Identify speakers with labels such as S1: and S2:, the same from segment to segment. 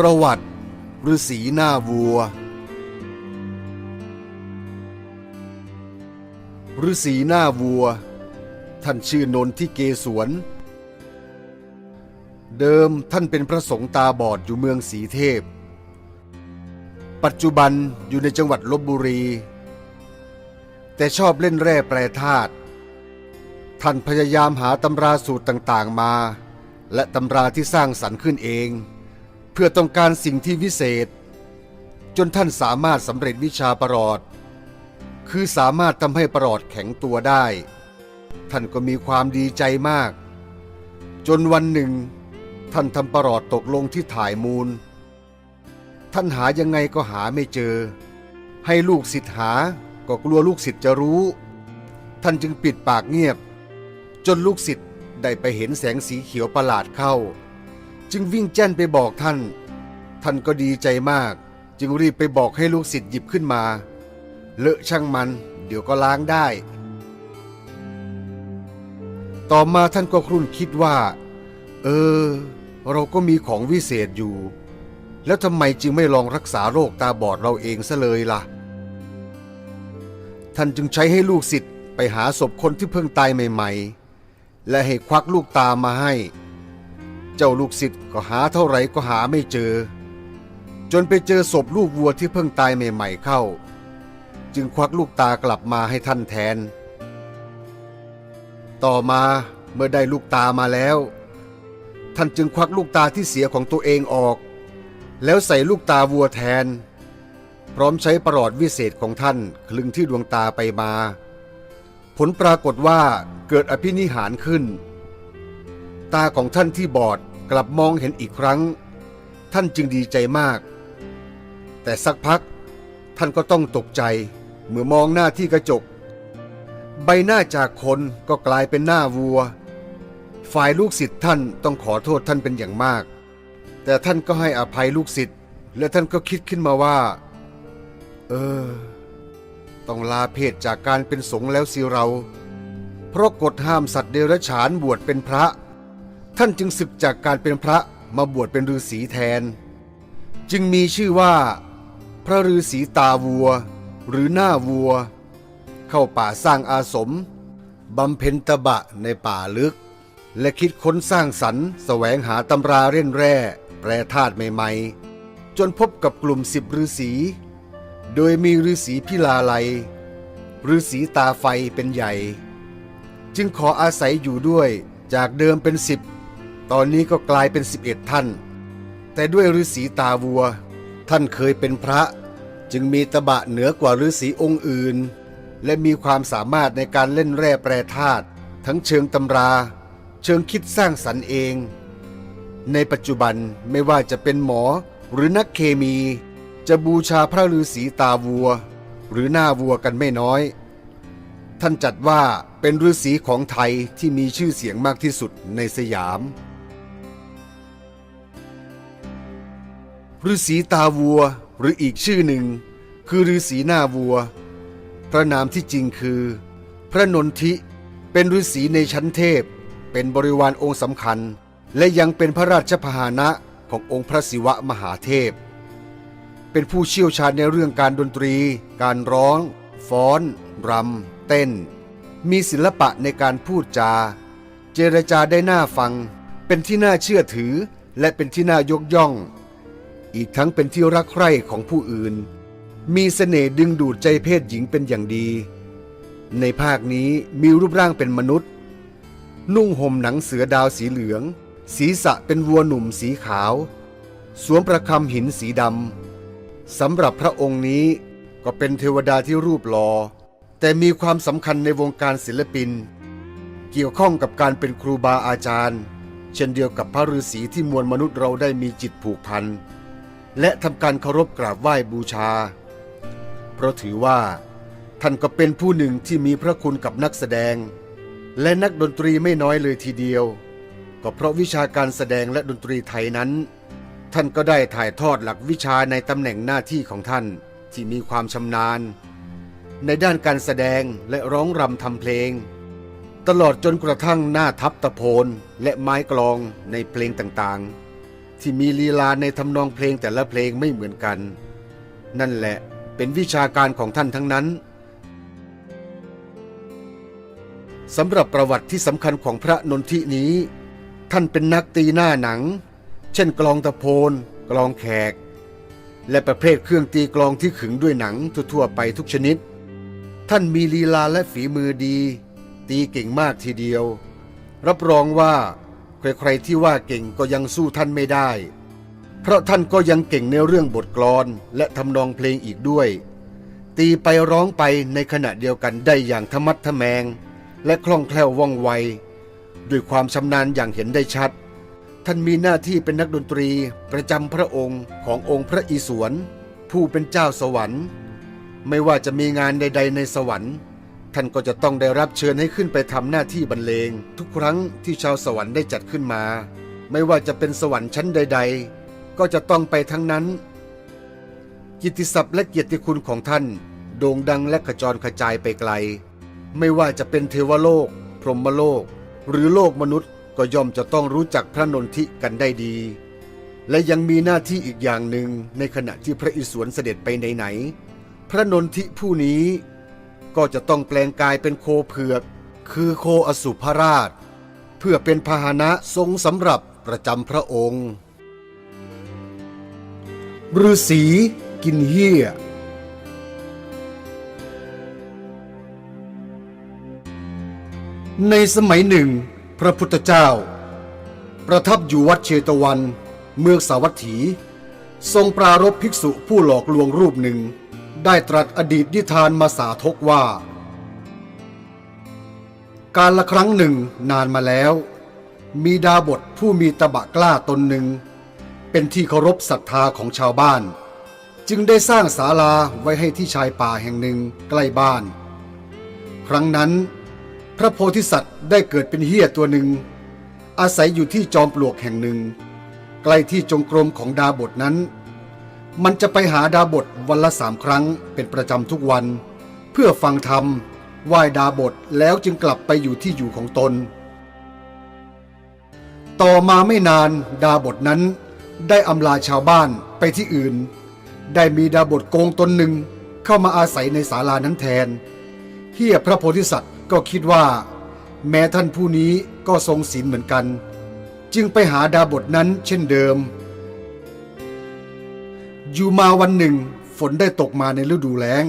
S1: ประวัติฤาษีหน้าวัวฤาษีหน้าวัว ท่านชื่อนนทิเกศวน เดิมท่านเป็นพระสงฆ์ตาบอดอยู่เมืองสีเทพ ปัจจุบันอยู่ในจังหวัดลบบุรี แต่ชอบเล่นแร่แปรธาตุท่านพยายามหาตำราสูตรต่างๆมา และตำราที่สร้างสรรค์ขึ้นเอง เพื่อต้องการสิ่งที่วิเศษ จนท่านสามารถสำเร็จวิชาประหลอด คือสามารถทำให้ประหลอดแข็งตัวได้ ท่านก็มีความดีใจมาก จนวันหนึ่ง ท่านทำประหลอดตกลงที่ถ่ายมูล ท่านหายังไงก็หาไม่เจอ ให้ลูกศิษย์หาก็กลัวลูกศิษย์จะรู้ ท่านจึงปิดปากเงียบ จนลูกศิษย์ได้ไปเห็นแสงสีเขียวประหลาดเข้า จึงวิ่งแจ้นไปบอกท่าน ท่านก็ดีใจมาก จึงรีบไปบอกให้ลูกศิษย์หยิบขึ้นมา เลอะช่างมัน เดี๋ยวก็ล้างได้ ต่อมาท่านก็ครุ่นคิดว่า เออ เราก็มีของวิเศษอยู่ แล้วทำไมจึงไม่ลองรักษาโรคตาบอดเราเองซะเลยล่ะ ท่านจึงใช้ให้ลูกศิษย์ไปหาศพคนที่เพิ่งตายใหม่ ๆ และให้ควักลูกตามาให้ เจ้าลูกศิษย์ก็หาเท่าไหร่ก็หาไม่เจอ จนไปเจอศพลูกวัวที่เพิ่งตายใหม่ ๆเข้า จึงควักลูกตากลับมาให้ท่านแทน ต่อมาเมื่อได้ลูกตามาแล้ว ท่านจึงควักลูกตาที่เสียของตัวเองออก แล้วใส่ลูกตาวัวแทน พร้อมใช้ประหลอดวิเศษของท่านคลึงที่ดวงตาไปมา ผลปรากฏว่าเกิดอภินิหารขึ้น ตาของท่านที่บอดกลับมองเห็นอีกครั้ง ท่านจึงดีใจมาก แต่สักพักท่านก็ต้องตกใจเมื่อมองหน้าที่กระจก ใบหน้าจากคนก็กลายเป็นหน้าวัว ฝ่ายลูกศิษย์ท่านต้องขอโทษท่านเป็นอย่างมาก แต่ท่านก็ให้อภัยลูกศิษย์และท่านก็คิดขึ้นมาว่า เออ ต้องลาเพศจากการเป็นสงฆ์แล้วสิเรา เพราะกฎห้ามสัตว์เดรัจฉานบวชเป็นพระ ท่านจึงศึกจากการเป็นพระมาบวชเป็นฤาษีแทน จึงมีชื่อว่า พระฤาษีตาวัว หรือหน้าวัว เข้าป่าสร้างอาสมบำเพ็ญตบะในป่าลึก และคิดค้นสร้างสรรค์แสวงหาตำราเร่นแร่แปรธาตุใหม่ๆ จนพบกับกลุ่มสิบฤาษีโดยมีฤาษีพิลาไลยฤาษีตาไฟเป็นใหญ่ จึงขออาศัยอยู่ด้วยจากเดิมเป็นสิบ ตอนนี้ก็กลายเป็นสิบเอ็ดท่าน แต่ด้วยฤาษีตาวัว ท่านเคยเป็นพระ จึงมีตบะเหนือกว่าฤาษีองค์อื่น และมีความสามารถในการเล่นแร่แปรธาตุทั้งเชิงตำรา เชิงคิดสร้างสรรค์เอง ในปัจจุบันไม่ว่าจะเป็นหมอหรือนักเคมี จะบูชาพระฤาษีตาวัว หรือหน้าวัวกันไม่น้อย ท่านจัดว่าเป็นฤาษีของไทยที่มีชื่อเสียงมากที่สุดในสยาม ฤาษีตาวัวหรืออีกชื่อหนึ่ง คือฤาษีหน้าวัว พระนามที่จริงคือ พระนนทิเป็นฤาษีในชั้นเทพ เป็นบริวารองค์สำคัญ และยังเป็นพระราชพาหนะขององค์พระศิวะมหาเทพ เป็นผู้เชี่ยวชาญในเรื่องการดนตรี การร้อง ฟ้อน รำ เต้น มีศิลปะในการพูดจา เจรจาได้น่าฟัง เป็นที่น่าเชื่อถือและเป็นที่น่ายกย่อง อีกทั้งเป็นที่รักใคร่ของผู้อื่น มีเสน่ห์ดึงดูดใจเพศหญิงเป็นอย่างดี ในภาคนี้มีรูปร่างเป็นมนุษย์ นุ่งห่มหนังเสือดาวสีเหลือง ศีรษะเป็นวัวหนุ่มสีขาว สวมประคำหินสีดำสำหรับพระองค์นี้ก็เป็นเทวดาที่รูปหลอ่อแต่มีความสำคัญในวงการศิลปิน เกี่ยวข้องกับการเป็นครูบาอาจารย์ เช่นเดียวกับพระฤาษีที่มวลมนุษย์เราได้มีจิตผูกพัน และทำการเคารพกราบไหว้บูชา เพราะถือว่า ท่านก็เป็นผู้หนึ่งที่มีพระคุณกับนักแสดง และนักดนตรีไม่น้อยเลยทีเดียว ก็เพราะวิชาการแสดงและดนตรีไทยนั้น ท่านก็ได้ถ่ายทอดหลักวิชาในตำแหน่งหน้าที่ของท่านที่มีความชำนาญ ในด้านการแสดงและร้องรำทำเพลง ตลอดจนกระทั่งหน้าทับตะโพนและไม้กลองในเพลงต่างๆ ที่มีลีลาในทำนองเพลงแต่ละเพลงไม่เหมือนกัน นั่นแหละเป็นวิชาการของท่านทั้งนั้นสำหรับประวัติที่สำคัญของพระนนทินี้ ท่านเป็นนักตีหน้าหนัง เช่นกลองตะโพนกลองแขก และประเภทเครื่องตีกลองที่ขึงด้วยหนังทั่วๆไปทุกชนิด ท่านมีลีลาและฝีมือดี ตีเก่งมากทีเดียว รับรองว่า ใครๆที่ว่าเก่งก็ยังสู้ท่านไม่ได้ เพราะท่านก็ยังเก่งในเรื่องบทกลอนและทำนองเพลงอีกด้วย ตีไปร้องไปในขณะเดียวกันได้อย่างทะมัดทะแมง และคล่องแคล่วว่องไว ด้วยความชำนาญอย่างเห็นได้ชัด ท่านมีหน้าที่เป็นนักดนตรีประจำพระองค์ขององค์พระอิศวรผู้เป็นเจ้าสวรรค์ ไม่ว่าจะมีงานใด ๆ ในสวรรค์ ท่านก็จะต้องได้รับเชิญให้ขึ้นไปทำหน้าที่บรรเลง ทุกครั้งที่ชาวสวรรค์ได้จัดขึ้นมา ไม่ว่าจะเป็นสวรรค์ชั้นใด ๆ ก็จะต้องไปทั้งนั้น กิตติศัพท์และเกียรติคุณของท่าน โด่งดังและขจรกระจายไปไกล ไม่ว่าจะเป็นเทวโลก พรหมโลก หรือโลกมนุษย์ก็ย่อมจะต้องรู้จักพระนนทิกันได้ดี และยังมีหน้าที่อีกอย่างหนึ่งในขณะที่พระอิศวรเสด็จไปไหนๆพระนนทิผู้นี้ ก็จะต้องแปลงกายเป็นโคเผือก คือโคอสุภราช เพื่อเป็นพาหนะทรงสำหรับประจำพระองค์ฤาษีกินเหี้ยในสมัยหนึ่ง พระพุทธเจ้า ประทับอยู่วัดเชตวัน เมืองสาวัตถี ทรงปรารบภิกษุผู้หลอกลวงรูปหนึ่ง ได้ตรัสอดีตนิทานมาสาทกว่า การละครั้งหนึ่งนานมาแล้ว มีดาบทผู้มีตะบะกล้าตนหนึ่ง เป็นที่เคารพศรัทธาของชาวบ้าน จึงได้สร้างศาลาไว้ให้ที่ชายป่าแห่งหนึ่งใกล้บ้าน ครั้งนั้น พระโพธิสัตว์ได้เกิดเป็นเฮียตัวหนึ่ง อาศัยอยู่ที่จอมปลวกแห่งหนึ่ง ใกล้ที่จงกรมของดาบทนั้น มันจะไปหาดาบทวันละสามครั้งเป็นประจำทุกวัน เพื่อฟังธรรมไหว้ดาบทแล้วจึงกลับไปอยู่ที่อยู่ของตน ต่อมาไม่นานดาบทนั้น ได้อำลาชาวบ้านไปที่อื่น ได้มีดาบทโกงตนหนึ่งเข้ามาอาศัยในศาลานั้นแทนเฮียพระโพธิสัตว์ก็คิดว่า แม้ท่านผู้นี้ก็ทรงศีลเหมือนกัน จึงไปหาดาบทนั้นเช่นเดิม อยู่มาวันหนึ่ง ฝนได้ตกมาในฤดูแล้ง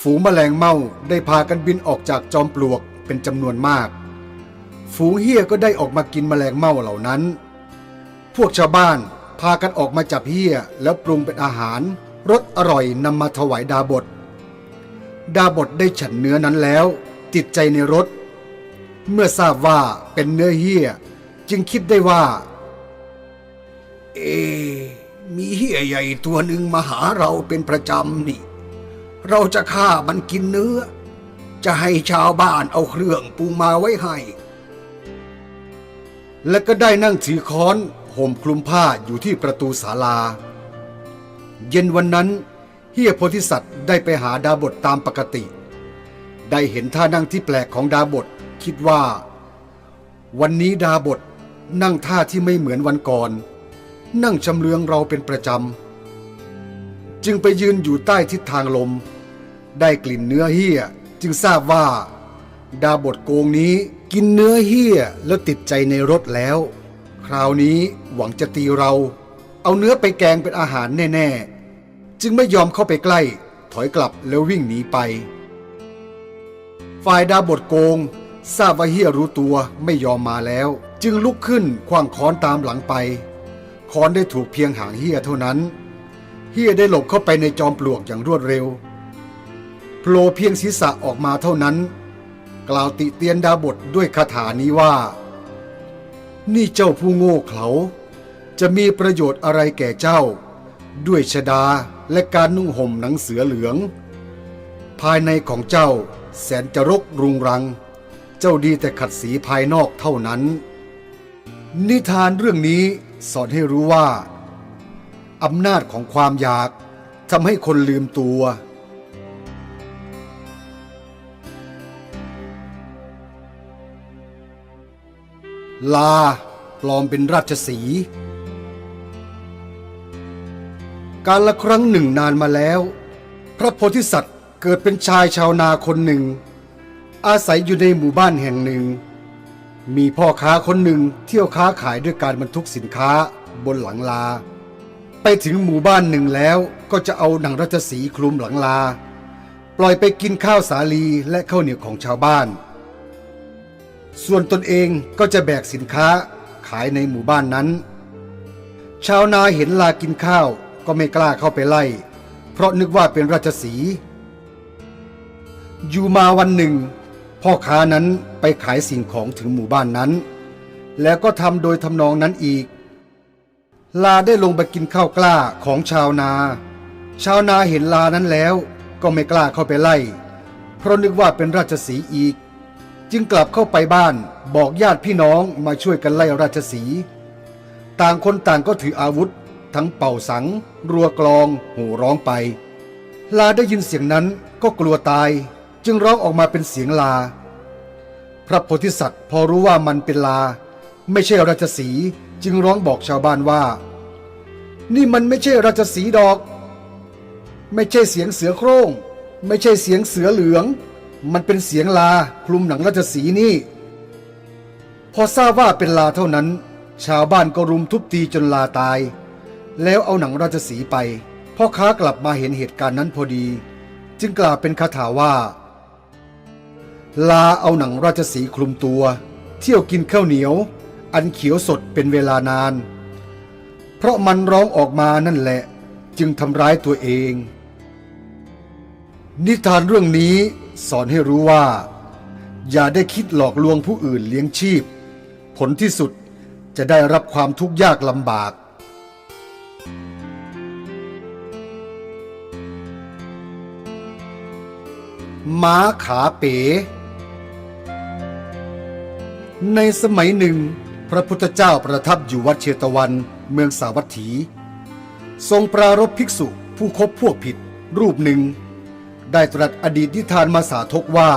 S1: ฝูงแมลงเม่าได้พากันบินออกจากจอมปลวกเป็นจำนวนมาก ฝูงเฮียก็ได้ออกมากินแมลงเม่าเหล่านั้น พวกชาวบ้านพากันออกมาจับเฮียแล้วปรุงเป็นอาหารรสอร่อยนำมาถวายดาบท ดาบทได้ฉันเนื้อนั้นแล้ว ติดใจในรสเมื่อทราบว่าเป็นเนื้อเฮียจึงคิดได้ว่า เอ มีเฮี้ยใหญ่ตัวหนึ่งมาหาเราเป็นประจำนี่ เราจะฆ่ามันกินเนื้อ จะให้ชาวบ้านเอาเครื่องปรุงมาไว้ให้ และก็ได้นั่งถือค้อนห่มคลุมผ้าอยู่ที่ประตูศาลา เย็นวันนั้นเฮียโพธิสัตว์ได้ไปหาดาบทตามปกติ ได้เห็นท่านั่งที่แปลกของดาบทคิดว่า วันนี้ดาบทนั่งท่าที่ไม่เหมือนวันก่อน นั่งชำเลืองเราเป็นประจำ จึงไปยืนอยู่ใต้ทิศทางลม ได้กลิ่นเนื้อเฮียจึงทราบว่า ดาบทโกงนี้กินเนื้อเฮียแล้วติดใจในรสแล้ว คราวนี้หวังจะตีเรา เอาเนื้อไปแกงเป็นอาหารแน่ ๆ จึงไม่ยอมเข้าไปใกล้ ถอยกลับแล้ววิ่งหนีไป ฝ่ายดาบทโกงทราบว่าเฮียรู้ตัวไม่ยอมมาแล้ว จึงลุกขึ้นคว้างค้อนตามหลังไป ค้อนได้ถูกเพียงหางเฮียเท่านั้น เฮียได้หลบเข้าไปในจอมปลวกอย่างรวดเร็วโผล่เพียงศีรษะออกมาเท่านั้น กล่าวติเตียนดาบทด้วยคาถานี้ว่า นี่เจ้าผู้โง่เขลาจะมีประโยชน์อะไรแก่เจ้า ด้วยชดาและการนุ่งห่มหนังเสือเหลือง ภายในของเจ้าแสนจะรกรุงรัง เจ้าดีแต่ขัดสีภายนอกเท่านั้น นิทานเรื่องนี้สอนให้รู้ว่า อำนาจของความอยากทำให้คนลืมตัว ลาปลอมเป็นราชสี การละครั้งหนึ่งนานมาแล้ว พระโพธิสัตว์เกิดเป็นชายชาวนาคนหนึ่ง อาศัยอยู่ในหมู่บ้านแห่งหนึ่ง มีพ่อค้าคนหนึ่งเที่ยวค้าขายด้วยการบรรทุกสินค้าบนหลังลา ไปถึงหมู่บ้านหนึ่งแล้วก็จะเอาหนังรัชสีคลุมหลังลา ปล่อยไปกินข้าวสาลีและข้าวเหนียวของชาวบ้าน ส่วนตนเองก็จะแบกสินค้าขายในหมู่บ้านนั้น ชาวนาเห็นลากินข้าวก็ไม่กล้าเข้าไปไล่ เพราะนึกว่าเป็นราชสี อยู่มาวันหนึ่ง พ่อค้านั้นไปขายสิ่งของถึงหมู่บ้านนั้น แล้วก็ทำโดยทำนองนั้นอีก ลาได้ลงไปกินข้าวกล้าของชาวนา ชาวนาเห็นลานั้นแล้วก็ไม่กล้าเข้าไปไล่ เพราะนึกว่าเป็นราชสีอีก จึงกลับเข้าไปบ้านบอกญาติพี่น้องมาช่วยกันไล่ราชสี ต่างคนต่างก็ถืออาวุธ ทั้งเป่าสัง รัวกลองโห่ร้องไป ลาได้ยินเสียงนั้นก็กลัวตาย จึงร้องออกมาเป็นเสียงลา พระโพธิสัตว์พอรู้ว่ามันเป็นลา ไม่ใช่ราชสีจึงร้องบอกชาวบ้านว่า นี่มันไม่ใช่ราชสีดอก ไม่ใช่เสียงเสือโคร่ง ไม่ใช่เสียงเสือเหลือง มันเป็นเสียงลาคลุมหนังราชสีนี่ พอทราบว่าเป็นลาเท่านั้น ชาวบ้านก็รุมทุบตีจนลาตาย แล้วเอาหนังราชสีไปพ่อค้ากลับมาเห็นเหตุการณ์นั้นพอดี จึงกล่าวเป็นคาถาว่า ลาเอาหนังราชสีคลุมตัว เที่ยวกินข้าวเหนียว อันเขียวสดเป็นเวลานาน เพราะมันร้องออกมานั่นแหละจึงทำร้ายตัวเอง นิทานเรื่องนี้สอนให้รู้ว่า อย่าได้คิดหลอกลวงผู้อื่นเลี้ยงชีพ ผลที่สุดจะได้รับความทุกข์ยากลำบากม้าขาเป๋ ในสมัยหนึ่ง พระพุทธเจ้าประทับอยู่วัดเชตวัน เมืองสาวัตถี ทรงปรารภภิกษุผู้คบพวกผิด รูปหนึ่ง ได้ตรัสอดีตนิทานมาสาทกว่า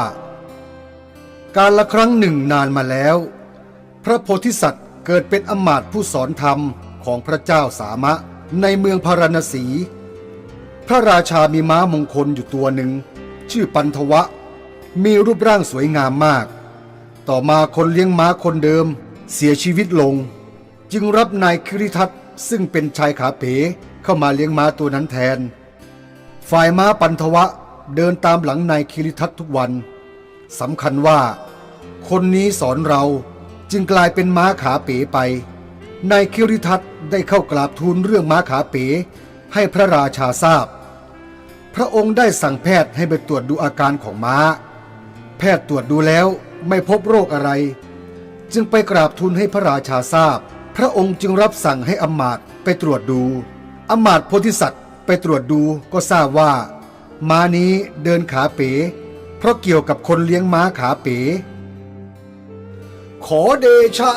S1: การละครั้งหนึ่งนานมาแล้ว พระโพธิสัตว์เกิดเป็นอมาตผู้สอนธรรมของพระเจ้าสามะในเมืองพาราณสี พระราชามีม้ามงคลอยู่ตัวหนึ่ง ชื่อปันทวะ มีรูปร่างสวยงามมาก ต่อมาคนเลี้ยงม้าคนเดิมเสียชีวิตลง จึงรับนายคิริทัตซึ่งเป็นชายขาเป๋เข้ามาเลี้ยงม้าตัวนั้นแทน ฝ่ายม้าปันทวะเดินตามหลังนายคิริทัตทุกวันสำคัญว่า คนนี้สอนเราจึงกลายเป็นม้าขาเป๋ไปนายคิริทัตได้เข้ากราบทูลเรื่องม้าขาเป๋ให้พระราชาทราบพระองค์ได้สั่งแพทย์ให้ไปตรวจดูอาการของม้า แพทย์ตรวจดูแล้ว ไม่พบโรคอะไร จึงไปกราบทูลให้พระราชาทราบ พระองค์จึงรับสั่งให้อมาตย์ไปตรวจดู อมาตย์โพธิสัตว์ไปตรวจดูก็ทราบว่า ม้านี้เดินขาเป๋ เพราะเกี่ยวกับคนเลี้ยงม้าขาเป๋ ขอเดชะ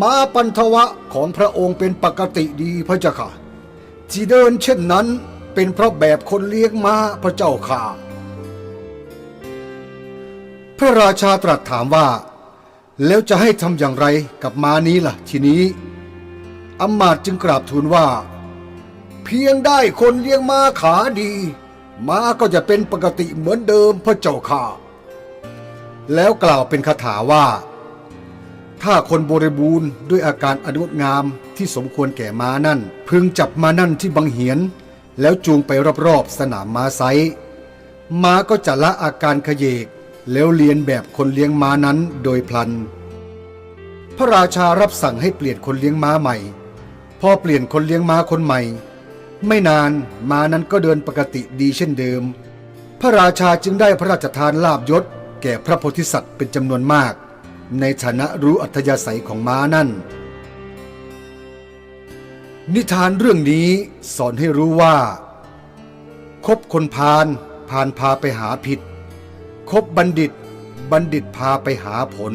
S1: ม้าปันทวะของพระองค์เป็นปกติดีพระเจ้าค่ะที่เดินเช่นนั้นเป็นเพราะแบบคนเลี้ยงม้าพระเจ้าค่ะ พระราชาตรัสถามว่า แล้วจะให้ทำอย่างไรกับม้านี้ล่ะ ทีนี้อำมาตย์จึงกราบทูลว่า เพียงได้คนเลี้ยงม้าขาดี ม้าก็จะเป็นปกติเหมือนเดิมพระเจ้าค่ะ แล้วกล่าวเป็นคาถาว่า ถ้าคนบริบูรณ์ด้วยอาการอนงดงามที่สมควรแก่ม้านั่น พึงจับมานั่นที่บังเหียน แล้วจูงไปรอบๆสนามม้าไซม้าก็จะละอาการขยเยก แล้วเลียนแบบคนเลี้ยงม้านั้นโดยพลัน พระราชารับสั่งให้เปลี่ยนคนเลี้ยงม้าใหม่ พอเปลี่ยนคนเลี้ยงม้าคนใหม่ ไม่นานม้านั้นก็เดินปกติดีเช่นเดิม พระราชาจึงได้พระราชทานลาบยศ แก่พระโพธิสัตว์เป็นจำนวนมาก ในฐานะรู้อัธยาศัยของม้านั่น นิทานเรื่องนี้สอนให้รู้ว่าคบคนพาลพาลพาไปหาผิด คบบัณฑิต บัณฑิตพาไปหาผล